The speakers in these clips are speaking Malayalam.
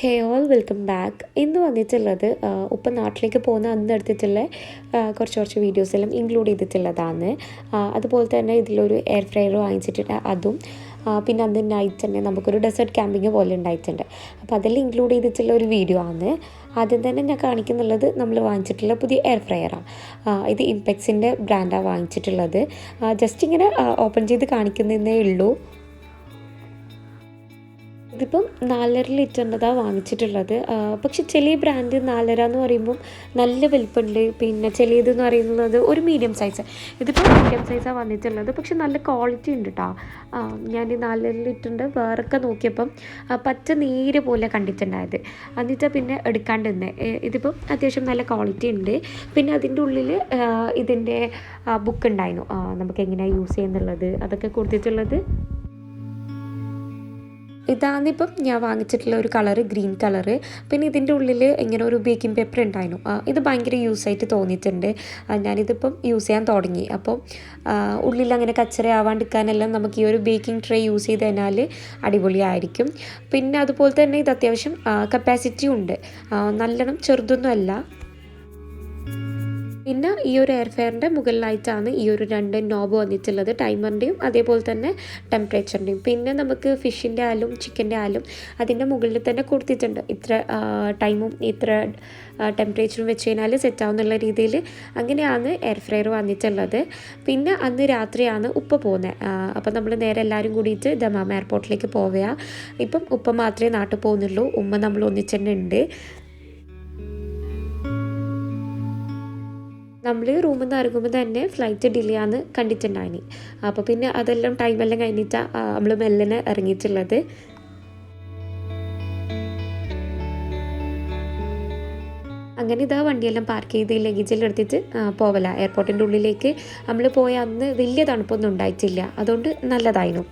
ഹേ ഓൾ വെൽക്കം ബാക്ക്. ഇന്ന് വന്നിട്ടുള്ളത് ഇപ്പം നാട്ടിലേക്ക് പോകുന്ന അന്ന് എടുത്തിട്ടുള്ള കുറച്ച് കുറച്ച് വീഡിയോസ് എല്ലാം ഇൻക്ലൂഡ് ചെയ്തിട്ടുള്ളതാണ്. അതുപോലെ തന്നെ ഇതിലൊരു എയർ ഫ്രയർ വാങ്ങിച്ചിട്ടുണ്ട് അതും. പിന്നെ അന്ന് നൈറ്റ് തന്നെ നമുക്കൊരു ഡെസേർട്ട് ക്യാമ്പിങ് പോലെ ഉണ്ടായിട്ടുണ്ട്. അപ്പോൾ അതിൽ ഇൻക്ലൂഡ് ചെയ്തിട്ടുള്ള ഒരു വീഡിയോ ആണ്. ആദ്യം തന്നെ ഞാൻ കാണിക്കുന്നുള്ളത് നമ്മൾ വാങ്ങിച്ചിട്ടുള്ള പുതിയ എയർ ഫ്രയറാണ് ഇത് ഇംപെക്സിന്റെ ബ്രാൻഡാണ് വാങ്ങിച്ചിട്ടുള്ളത്. ജസ്റ്റ് ഇങ്ങനെ ഓപ്പൺ ചെയ്ത് കാണിക്കുന്നതേ ഉള്ളൂ. ഇതിപ്പം നാലര ലിറ്ററിന്റെതാണ് വാങ്ങിച്ചിട്ടുള്ളത്. പക്ഷെ ചില ബ്രാൻഡ് നാലര എന്ന് പറയുമ്പം നല്ല വലിപ്പമുണ്ട്. പിന്നെ ചിലതെന്ന് പറയുന്നത് ഒരു മീഡിയം സൈസ്. ഇതിപ്പോൾ മീഡിയം സൈസാണ് വന്നിട്ടുള്ളത്. പക്ഷെ നല്ല ക്വാളിറ്റി ഉണ്ട് കേട്ടോ ഞാൻ ഈ നാലര ലിറ്ററിന്റെ വേറൊക്കെ നോക്കിയപ്പം പച്ച നീര് പോലെ കണ്ടിട്ടുണ്ടായത്. എന്നിട്ട് പിന്നെ എടുക്കാണ്ട് തന്നെ ഇതിപ്പം അത്യാവശ്യം നല്ല ക്വാളിറ്റി ഉണ്ട്. പിന്നെ അതിന്റെ ഉള്ളിൽ ഇതിന്റെ ബുക്ക് ഉണ്ടായിരുന്നു. നമുക്ക് എങ്ങനെയാണ് യൂസ് ചെയ്യുന്നുള്ളത്? അതൊക്കെ കൊടുത്തിട്ടുള്ളത് ഇതാണിപ്പം ഞാൻ വാങ്ങിച്ചിട്ടുള്ള ഒരു കളറ് ഗ്രീൻ കളറ് പിന്നെ ഇതിന്റെ ഉള്ളിൽ ഇങ്ങനെ ഒരു ബേക്കിംഗ് പേപ്പർ ഉണ്ടായിരുന്നു. ഇത് ഭയങ്കര യൂസ് ആയിട്ട് തോന്നിയിട്ടുണ്ട്. ഞാനിതിപ്പം യൂസ് ചെയ്യാൻ തുടങ്ങി. അപ്പോൾ ഉള്ളിൽ അങ്ങനെ കച്ചറ ആവാണ്ടിരിക്കാനെല്ലാം നമുക്ക് ഈ ഒരു ബേക്കിംഗ് ട്രേ യൂസ് ചെയ്ത് കഴിഞ്ഞാൽ അടിപൊളിയായിരിക്കും. പിന്നെ അതുപോലെ തന്നെ ഇത് അത്യാവശ്യം കപ്പാസിറ്റി ഉണ്ട്. നല്ലോണം ചെറുതൊന്നും അല്ല. പിന്നെ ഈ ഒരു എയർ ഫെയറിന്റെ മുകളിലായിട്ടാണ് ഈ ഒരു രണ്ട് നോബ് വന്നിട്ടുള്ളത്. ടൈമറിന്റെയും അതേപോലെ തന്നെ ടെമ്പറേച്ചറിന്റെയും പിന്നെ നമുക്ക് ഫിഷിന്റെ ആലും ചിക്കന്റെ ആലും അതിന്റെ മുകളിൽ തന്നെ കൊടുത്തിട്ടുണ്ട്. ഇത്ര ടൈമും ഇത്ര ടെമ്പറേച്ചറും വെച്ച് കഴിഞ്ഞാൽ സെറ്റ് ആവുന്നുള്ള രീതിയിൽ അങ്ങനെയാണ് എയർ ഫ്രയർ വന്നിട്ടുള്ളത്. പിന്നെ അന്ന് രാത്രിയാണ് ഉപ്പ പോകുന്നത് അപ്പം നമ്മൾ നേരെ എല്ലാവരും കൂടിയിട്ട് ദമാമ എയർപോർട്ടിലേക്ക് പോവുക ഇപ്പം ഉപ്പ മാത്രമേ നാട്ടിൽ പോകുന്നുള്ളൂ. ഉമ്മ നമ്മൾ ഒന്നിച്ചു തന്നെ ഉണ്ട്. നമ്മൾ റൂമിൽ നിന്ന് ഇറങ്ങുമ്പോൾ തന്നെ ഫ്ലൈറ്റ് ഡിലേ ആണ് കണ്ടിട്ടുണ്ടായിനി. അപ്പോൾ പിന്നെ അതെല്ലാം ടൈമെല്ലാം കഴിഞ്ഞിട്ടാണ് നമ്മൾ മെല്ലനെ ഇറങ്ങിയിട്ടുള്ളത്. അങ്ങനെ ഇതാ വണ്ടിയെല്ലാം പാർക്ക് ചെയ്ത് ലഗേജെല്ലാം എടുത്തിട്ട് പോവല. എയർപോർട്ടിന്റെ ഉള്ളിലേക്ക്. നമ്മൾ പോയ അന്ന് വലിയ തണുപ്പൊന്നും ഉണ്ടായിട്ടില്ല. അതുകൊണ്ട് നല്ലതായിരുന്നു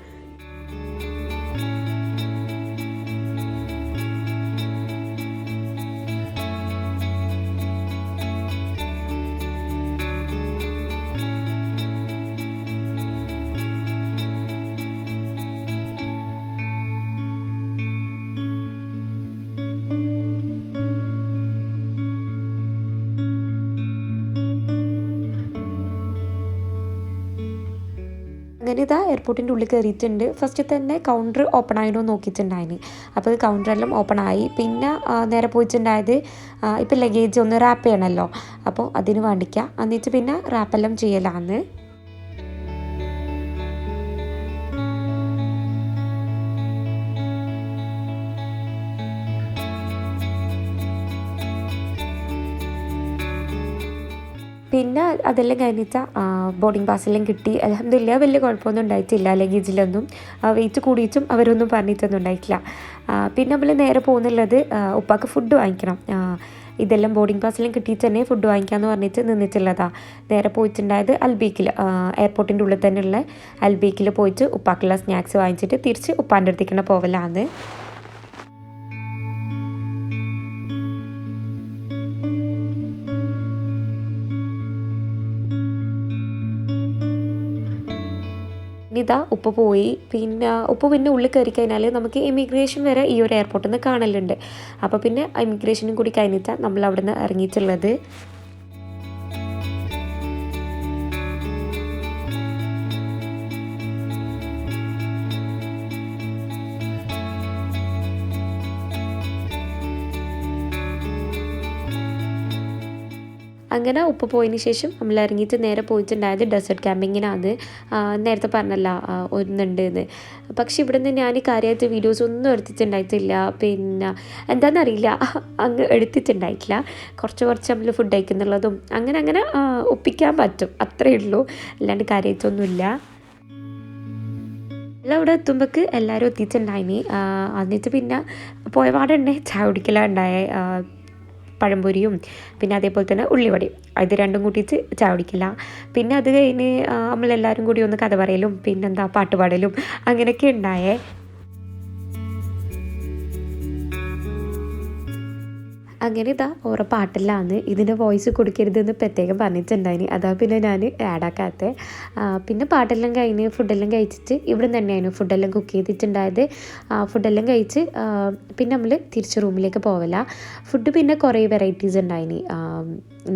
അങ്ങനെ ഇതാ എയർപോർട്ടിന്റെ ഉള്ളിൽ കയറിയിട്ടുണ്ട് ഫസ്റ്റ് തന്നെ കൗണ്ടർ ഓപ്പൺ ആയിട്ടോ നോക്കിയിട്ടുണ്ടായിന്. അപ്പോൾ കൗണ്ടറെല്ലാം ഓപ്പൺ ആയി. പിന്നെ നേരെ പോയിട്ടുണ്ടായത് ഇപ്പം ലഗേജ് ഒന്ന് റാപ്പ് ചെയ്യണമല്ലോ അപ്പോൾ അതിന് വേണ്ടിക്കാം. എന്നിട്ട് പിന്നെ റാപ്പെല്ലാം ചെയ്യലാന്ന്. പിന്നെ അതെല്ലാം കഴിഞ്ഞിട്ട് ബോർഡിംഗ് പാസ്സെല്ലാം കിട്ടി. അലഹമില്ല വലിയ കുഴപ്പമൊന്നും ഉണ്ടായിട്ടില്ല. ലഗേജിലൊന്നും. വെയിറ്റ് കൂടിയിട്ടും അവരൊന്നും പറഞ്ഞിട്ടൊന്നും ഉണ്ടായിട്ടില്ല. പിന്നെ നമ്മൾ നേരെ പോകുന്നുള്ളത് ഉപ്പാക്ക് ഫുഡ് വാങ്ങിക്കണം. ഇതെല്ലാം ബോർഡിംഗ് പാസ്സെല്ലാം കിട്ടിയിട്ട് തന്നെ ഫുഡ് വാങ്ങിക്കാമെന്ന് പറഞ്ഞിട്ട് നിന്നിട്ടുള്ളതാ. നേരെ പോയിട്ടുണ്ടായത് അൽബീക്കിൽ എയർപോർട്ടിന്റെ ഉള്ളിൽ തന്നെയുള്ള അൽബീക്കിൽ പോയിട്ട് ഉപ്പാക്കുള്ള സ്നാക്സ് വാങ്ങിച്ചിട്ട് തിരിച്ച് ഉപ്പാന്റെ അടുത്തേക്കാണ് പോവലാണ് ഇതാ ഉപ്പ പോയി. പിന്നെ ഉപ്പ് പിന്നെ ഉള്ളിൽ കയറി കഴിഞ്ഞാൽ നമുക്ക് ഇമിഗ്രേഷൻ വരെ ഈ ഒരു എയർപോർട്ടിൽ നിന്ന് കാണലുണ്ട്. അപ്പോൾ പിന്നെ ഇമിഗ്രേഷനും കൂടി കഴിഞ്ഞിട്ടാണ് നമ്മൾ അവിടെ നിന്ന് ഇറങ്ങിയിട്ടുള്ളത്. അങ്ങനെ ഉപ്പ് പോയതിന് ശേഷം നമ്മൾ ഇറങ്ങിയിട്ട് നേരെ പോയിട്ടുണ്ടായത് ഡെസേർട്ട് ക്യാമ്പിങ്ങിനാണ് നേരത്തെ പറഞ്ഞല്ല ഒന്നുണ്ട് എന്ന് പക്ഷെ ഇവിടെ നിന്ന് ഞാൻ കാര്യമായിട്ട് വീഡിയോസ് ഒന്നും എടുത്തിട്ടുണ്ടായിട്ടില്ല. പിന്നെ എന്താണെന്നറിയില്ല അങ്ങ് എടുത്തിട്ടുണ്ടായിട്ടില്ല. കുറച്ച് കുറച്ച് നമ്മൾ ഫുഡ് കഴിക്കുന്നുള്ളതും അങ്ങനെ അങ്ങനെ ഒപ്പിക്കാൻ പറ്റും. അത്രയേ ഉള്ളൂ. അല്ലാണ്ട് കാര്യമായിട്ടൊന്നുമില്ല എല്ലാം അവിടെ എത്തുമ്പോൾക്ക് എല്ലാവരും എത്തിയിട്ടുണ്ടായിനി. എന്നിട്ട് പിന്നെ പോയ പാടുണ്ടേ ചായ കുടിക്കലാണ് ഉണ്ടായേ. ആ, പഴംപൊരിയും പിന്നെ അതേപോലെ തന്നെ ഉള്ളിവടയും ഇത് രണ്ടും കൂട്ടിയിട്ട് ചായ പിന്നെ അത് കഴിഞ്ഞ് നമ്മളെല്ലാവരും കൂടി ഒന്ന് കഥ പറയലും പിന്നെന്താ പാട്ടുപാടലും അങ്ങനെയൊക്കെ ഉണ്ടായേ. അങ്ങനെ ഇതാ ഓരോ പാട്ടെല്ലാന്ന് ഇതിന്റെ വോയിസ് കൊടുക്കരുതെന്ന് പ്രത്യേകം പറഞ്ഞിട്ടുണ്ടായിന്. അതാ പിന്നെ ഞാൻ ആഡാക്കാത്തത് പിന്നെ പാട്ടെല്ലാം കഴിഞ്ഞ് ഫുഡെല്ലാം കഴിച്ചിട്ട് ഇവിടെ തന്നെയായിരുന്നു ഫുഡെല്ലാം കുക്ക് ചെയ്തിട്ടുണ്ടായത്. ഫുഡെല്ലാം കഴിച്ച് പിന്നെ നമ്മൾ തിരിച്ച് റൂമിലേക്ക് പോവില്ല ഫുഡ് പിന്നെ കുറേ വെറൈറ്റീസ് ഉണ്ടായിന്.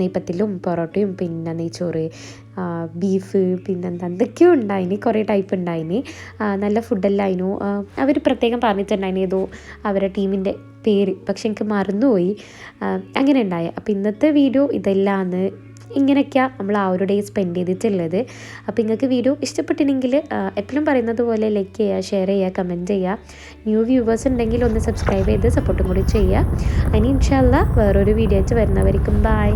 നെയ്പ്പത്തിലും പൊറോട്ടയും പിന്നെ നെയ്ച്ചോറ് ബീഫ് പിന്നെന്താ എന്തൊക്കെയോ ഉണ്ടായിന് കുറേ ടൈപ്പ് ഉണ്ടായിന്. നല്ല ഫുഡെല്ലാം അതിനു അവർ പ്രത്യേകം പറഞ്ഞിട്ടുണ്ടായിന് ഏതോ അവരുടെ ടീമിന്റെ പേര്. പക്ഷെ എനിക്ക് മറന്നുപോയി. അങ്ങനെ ഉണ്ടായ. അപ്പോൾ ഇന്നത്തെ വീഡിയോ ഇതെല്ലാമാണ് ഇങ്ങനെയൊക്കെയാണ് നമ്മൾ ആ ഒരു ഡേ സ്പെൻഡ് ചെയ്തിട്ടുള്ളത്. അപ്പോൾ നിങ്ങൾക്ക് വീഡിയോ ഇഷ്ടപ്പെട്ടിനെങ്കിൽ എപ്പോഴും പറയുന്നത് പോലെ ലൈക്ക് ചെയ്യുക ഷെയർ ചെയ്യുക കമന്റ് ചെയ്യുക. ന്യൂ വ്യൂവേഴ്സ് ഉണ്ടെങ്കിൽ ഒന്ന് സബ്സ്ക്രൈബ് ചെയ്ത് സപ്പോർട്ടും കൂടി ചെയ്യുക. അതിന് ഇൻഷാല്ല വേറൊരു വീഡിയോ ആയിട്ട് വരുന്നവർക്കും ബൈ